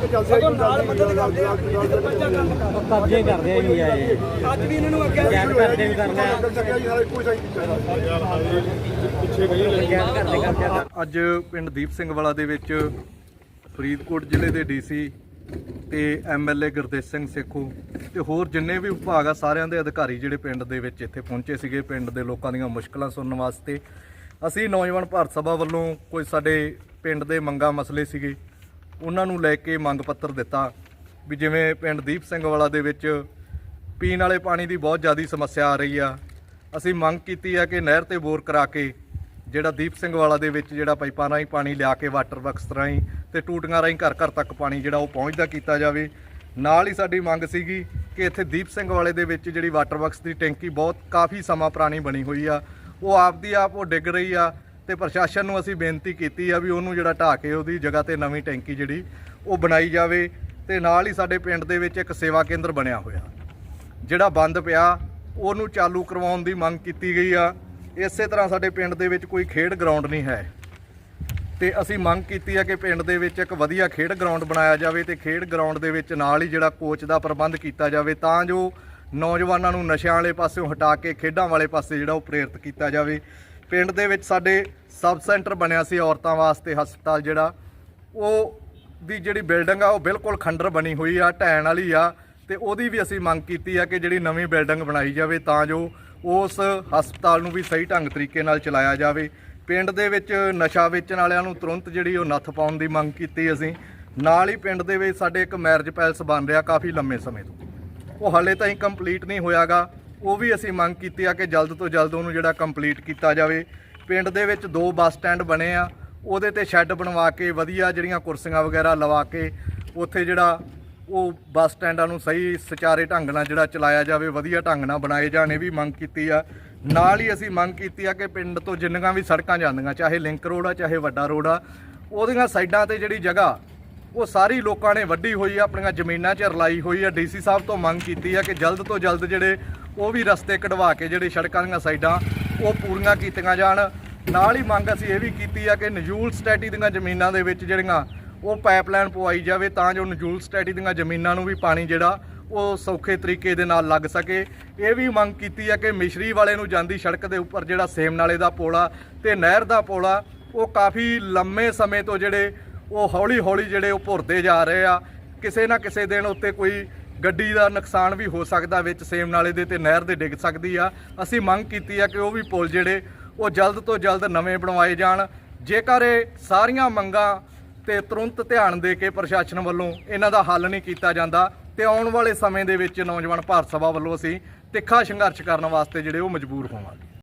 ਸਗੋਂ ਨਾਲ ਮਦਦ ਕਰਦੇ ਆ ਇਹਦੀ ਸਰਪੰਚਾਂ ਕੰਮ ਕਰ ਕਬਜ਼ੇ ਕਰਦੇ ਆ ਜੀ ਇਹ। ਅੱਜ ਵੀ ਇਹਨਾਂ ਨੂੰ ਅੱਗੇ ਗੈਰ ਕਰਦੇ ਵੀ ਕਰ ਲਿਆ ਗੈਰ ਕਰਦੇ ਕਬਜ਼ਾ ਅੱਜ ਪਿੰਡ ਦੀਪ ਸਿੰਘ ਵਾਲਾ ਦੇ ਵਿੱਚ ਫਰੀਦਕੋਟ ਜ਼ਿਲ੍ਹੇ ਦੇ ਡੀਸੀ ਤੇ ਐਮਐਲਏ ਗੁਰਦੇਵ ਸਿੰਘ ਸੇਖੂ ਤੇ ਹੋਰ ਜਿੰਨੇ ਵੀ ਵਿਭਾਗ ਆ ਸਾਰਿਆਂ ਦੇ ਅਧਿਕਾਰੀ ਜਿਹੜੇ ਪਿੰਡ ਦੇ ਵਿੱਚ ਇੱਥੇ ਪਹੁੰਚੇ ਸੀਗੇ ਪਿੰਡ ਦੇ ਲੋਕਾਂ ਦੀਆਂ ਮੁਸ਼ਕਲਾਂ ਸੁਣਨ ਵਾਸਤੇ। ਅਸੀਂ ਨੌਜਵਾਨ ਭਾਰਤ ਸਭਾ ਵੱਲੋਂ ਕੋਈ ਸਾਡੇ ਪਿੰਡ ਦੇ ਮੰਗਾ ਮਸਲੇ ਸੀਗੇ ਉਹਨਾਂ ਨੂੰ ਲੈ ਕੇ ਮੰਗ ਪੱਤਰ ਦਿੱਤਾ ਵੀ ਜਿਵੇਂ ਪਿੰਡ ਦੀਪ ਸਿੰਘ ਵਾਲਾ ਦੇ ਵਿੱਚ ਪੀਣ ਵਾਲੇ ਪਾਣੀ ਦੀ ਬਹੁਤ ਜ਼ਿਆਦਾ ਸਮੱਸਿਆ ਆ ਰਹੀ ਆ। ਅਸੀਂ ਮੰਗ ਕੀਤੀ ਆ ਕਿ ਨਹਿਰ ਤੇ ਬੋਰ ਕਰਾ ਕੇ ਜਿਹੜਾ ਦੀਪ ਸਿੰਘ ਵਾਲਾ ਦੇ ਵਿੱਚ ਜਿਹੜਾ ਪਾਈਪਾਂ ਰਾਹੀਂ ਪਾਣੀ ਲਿਆ ਕੇ ਵਾਟਰ ਵਰਕਸ ਰਾਹੀਂ ਤੇ ਟੂਟੀਆਂ ਰਾਹੀਂ ਘਰ ਘਰ ਤੱਕ ਪਾਣੀ ਜਿਹੜਾ ਉਹ ਪਹੁੰਚਦਾ ਕੀਤਾ ਜਾਵੇ। ਨਾਲ ਹੀ ਸਾਡੀ ਮੰਗ ਸੀਗੀ ਕਿ ਇੱਥੇ ਦੀਪ ਸਿੰਘ ਵਾਲੇ ਦੇ ਵਿੱਚ ਜਿਹੜੀ ਵਾਟਰ ਵਰਕਸ ਦੀ ਟੈਂਕੀ ਬਹੁਤ ਕਾਫੀ ਸਮਾਂ ਪੁਰਾਣੀ ਬਣੀ ਹੋਈ ਆ। ਉਹ ਆਪਦੀ ਆਪ ਉਹ ਡਿੱਗ ਰਹੀ ਆ ਤੇ ਪ੍ਰਸ਼ਾਸਨ ਨੂੰ ਅਸੀਂ ਬੇਨਤੀ ਕੀਤੀ ਆ ਵੀ ਉਹਨੂੰ ਜਿਹੜਾ ਢਾਹ ਕੇ ਉਹਦੀ ਜਗ੍ਹਾ ਤੇ ਨਵੀਂ ਟੈਂਕੀ ਜਿਹੜੀ, ਉਹ ਬਣਾਈ ਜਾਵੇ ਤੇ ਨਾਲ ਹੀ ਸਾਡੇ ਪਿੰਡ ਦੇ ਵਿੱਚ ਇੱਕ ਸੇਵਾ ਕੇਂਦਰ ਬਣਿਆ ਹੋਇਆ। ਜਿਹੜਾ ਬੰਦ ਪਿਆ, ਉਹਨੂੰ ਚਾਲੂ ਕਰਵਾਉਣ ਦੀ ਮੰਗ ਕੀਤੀ ਗਈ ਆ। ਇਸੇ ਤਰ੍ਹਾਂ ਸਾਡੇ ਪਿੰਡ ਦੇ ਵਿੱਚ ਕੋਈ ਖੇਡ ਗਰਾਊਂਡ ਨਹੀਂ ਹੈ। ਤੇ ਅਸੀਂ ਮੰਗ ਕੀਤੀ ਆ ਕਿ ਪਿੰਡ ਦੇ ਵਿੱਚ ਇੱਕ ਵਧੀਆ ਖੇਡ ਗਰਾਊਂਡ ਬਣਾਇਆ ਜਾਵੇ ਤੇ ਖੇਡ ਗਰਾਊਂਡ ਦੇ ਵਿੱਚ ਨਾਲ ਹੀ ਜਿਹੜਾ ਕੋਚ ਦਾ ਪ੍ਰਬੰਧ ਕੀਤਾ ਜਾਵੇ, ਤਾਂ ਜੋ ਨੌਜਵਾਨਾਂ ਨੂੰ ਨਸ਼ਿਆਂ ਵਾਲੇ ਪਾਸਿਓਂ ਹਟਾ ਕੇ ਖੇਡਾਂ ਵਾਲੇ ਪਾਸੇ ਜਿਹੜਾ ਉਹ ਪ੍ਰੇਰਿਤ ਕੀਤਾ ਜਾਵੇ। ਪਿੰਡ ਦੇ ਵਿੱਚ ਸਾਡੇ ਸਬ ਸੈਂਟਰ ਬਣਿਆ ਸੀ ਔਰਤਾਂ ਵਾਸਤੇ ਹਸਪਤਾਲ ਜਿਹੜਾ, ਉਹ ਦੀ ਜਿਹੜੀ ਬਿਲਡਿੰਗ ਆ, ਉਹ ਬਿਲਕੁਲ ਖੰਡਰ ਬਣੀ ਹੋਈ ਆ, ਢਹਿਣ ਵਾਲੀ ਆ ਤੇ ਉਹਦੀ ਵੀ ਅਸੀਂ ਮੰਗ ਕੀਤੀ ਆ ਕਿ ਜਿਹੜੀ ਨਵੀਂ ਬਿਲਡਿੰਗ ਬਣਾਈ ਜਾਵੇ ਤਾਂ ਜੋ ਉਸ ਹਸਪਤਾਲ ਨੂੰ ਵੀ ਸਹੀ ਢੰਗ ਤਰੀਕੇ ਨਾਲ ਚਲਾਇਆ ਜਾਵੇ। ਪਿੰਡ ਦੇ ਵਿੱਚ ਨਸ਼ਾ ਵੇਚਣ ਵਾਲਿਆਂ ਨੂੰ ਤੁਰੰਤ ਜਿਹੜੀ ਉਹ ਨੱਥ ਪਾਉਣ ਦੀ ਮੰਗ ਕੀਤੀ ਅਸੀਂ। ਨਾਲ ਹੀ ਪਿੰਡ ਦੇ ਵਿੱਚ ਸਾਡੇ ਇੱਕ ਮੈਰਿਜ ਪੈਲਸ ਬਣ ਰਿਹਾ ਕਾਫੀ ਲੰਮੇ ਸਮੇਂ ਤੋਂ। ਉਹ ਹਾਲੇ ਤਾਈਂ ਕੰਪਲੀਟ ਨਹੀਂ ਹੋਇਆਗਾ। ਉਹ ਵੀ ਅਸੀਂ ਮੰਗ ਕੀਤੀ ਆ ਕਿ ਜਲਦ ਤੋਂ ਜਲਦ ਉਹਨੂੰ ਜਿਹੜਾ ਕੰਪਲੀਟ ਕੀਤਾ ਜਾਵੇ। ਪਿੰਡ ਦੇ ਵਿੱਚ ਦੋ ਬੱਸ ਸਟੈਂਡ ਬਣੇ ਆ। ਉਹਦੇ ਤੇ ਸ਼ੈੱਡ ਬਣਵਾ ਕੇ, ਵਧੀਆ ਜਿਹੜੀਆਂ ਕੁਰਸੀਆਂ ਵਗੈਰਾ ਲਵਾ ਕੇ, ਉੱਥੇ ਜਿਹੜਾ ਉਹ ਬੱਸ ਸਟੈਂਡਾਂ ਨੂੰ ਸਹੀ ਸੁਚਾਰੇ ਢੰਗ ਨਾਲ ਜਿਹੜਾ ਚਲਾਇਆ ਜਾਵੇ, ਵਧੀਆ ਢੰਗ ਨਾਲ ਬਣਾਏ ਜਾਣ, ਇਹ ਵੀ ਮੰਗ ਕੀਤੀ ਆ। ਨਾਲ ਹੀ ਅਸੀਂ ਮੰਗ ਕੀਤੀ ਆ ਕਿ ਪਿੰਡ ਤੋਂ ਜਿੰਨੀਆਂ ਵੀ ਸੜਕਾਂ ਜਾਂਦੀਆਂ, ਚਾਹੇ ਲਿੰਕ ਰੋਡ ਆ, ਚਾਹੇ ਵੱਡਾ ਰੋਡ ਆ, ਉਹਦੀਆਂ ਸਾਈਡਾਂ ਤੇ ਜਿਹੜੀ ਜਗ੍ਹਾ, ਉਹ ਸਾਰੀ ਲੋਕਾਂ ਨੇ ਵੱਢੀ ਹੋਈ ਆ, ਆਪਣੀਆਂ ਜ਼ਮੀਨਾਂ 'ਚ ਰਲਾਈ ਹੋਈ ਆ। ਡੀਸੀ ਸਾਹਿਬ ਤੋਂ ਮੰਗ ਕੀਤੀ ਆ ਕਿ ਜਲਦ ਤੋਂ ਜਲਦ ਜਿਹੜੇ ਉਹ ਵੀ ਰਸਤੇ ਕਢਵਾ ਕੇ ਜਿਹੜੇ ਸੜਕਾਂ ਦੀਆਂ ਸਾਈਡਾਂ, ਉਹ ਪੂਰੀਆਂ ਕੀਤੀਆਂ ਜਾਣ। ਨਾਲ ਹੀ ਮੰਗ ਅਸੀਂ ਇਹ ਵੀ ਕੀਤੀ ਆ ਕਿ ਨਜੂਲ ਸਟੈਟੀ ਦੀਆਂ ਜ਼ਮੀਨਾਂ ਦੇ ਵਿੱਚ ਜਿਹੜੀਆਂ ਉਹ ਪਾਈਪਲਾਈਨ ਪਵਾਈ ਜਾਵੇ, ਤਾਂ ਜੋ ਨਜੂਲ ਸਟੈਟੀ ਦੀਆਂ ਜ਼ਮੀਨਾਂ ਨੂੰ ਵੀ ਪਾਣੀ ਜਿਹੜਾ ਉਹ ਸੌਖੇ ਤਰੀਕੇ ਦੇ ਨਾਲ ਲੱਗ ਸਕੇ। ਇਹ ਵੀ ਮੰਗ ਕੀਤੀ ਆ ਕਿ ਮਿਸ਼ਰੀ ਵਾਲੇ ਨੂੰ ਜਾਂਦੀ ਸੜਕ ਦੇ ਉੱਪਰ ਜਿਹੜਾ ਸੇਮ ਨਾਲੇ ਦਾ ਪੋਲਾ ਤੇ ਨਹਿਰ ਦਾ ਪੋਲਾ ਉਹ ਕਾਫੀ ਲੰਮੇ ਸਮੇਂ ਤੋਂ ਜਿਹੜੇ ਉਹ ਹੌਲੀ ਹੌਲੀ ਜਿਹੜੇ ਉਹ ਭੁਰਦੇ ਜਾ ਰਹੇ ਆ। ਕਿਸੇ ਨਾ ਕਿਸੇ ਦਿਨ ਉੱਤੇ ਕੋਈ ਗੱਡੀ ਦਾ ਨੁਕਸਾਨ ਵੀ ਹੋ ਸਕਦਾ, ਵਿੱਚ ਸੇਮ ਨਾਲੇ ਦੇ ਤੇ ਨਹਿਰ ਦੇ ਡਿੱਗ ਸਕਦੀ ਆ। ਅਸੀਂ ਮੰਗ ਕੀਤੀ ਆ ਕਿ ਉਹ ਵੀ ਪੁਲ ਜਿਹੜੇ, ਉਹ ਜਲਦ ਤੋਂ ਜਲਦ ਨਵੇਂ ਬਣਵਾਏ ਜਾਣ। ਜੇਕਰ ਇਹ ਸਾਰੀਆਂ ਮੰਗਾਂ ਤੇ ਤੁਰੰਤ ਧਿਆਨ ਦੇ ਕੇ ਪ੍ਰਸ਼ਾਸਨ ਵੱਲੋਂ ਇਹਨਾਂ ਦਾ ਹੱਲ ਨਹੀਂ ਕੀਤਾ ਜਾਂਦਾ, ਤੇ ਆਉਣ ਵਾਲੇ ਸਮੇਂ ਦੇ ਵਿੱਚ ਨੌਜਵਾਨ ਭਾਰਤ ਸਭਾ ਵੱਲੋਂ ਅਸੀਂ ਤਿੱਖਾ ਸੰਘਰਸ਼ ਕਰਨ ਵਾਸਤੇ ਜਿਹੜੇ ਉਹ ਮਜਬੂਰ ਹੋਵਾਂਗੇ।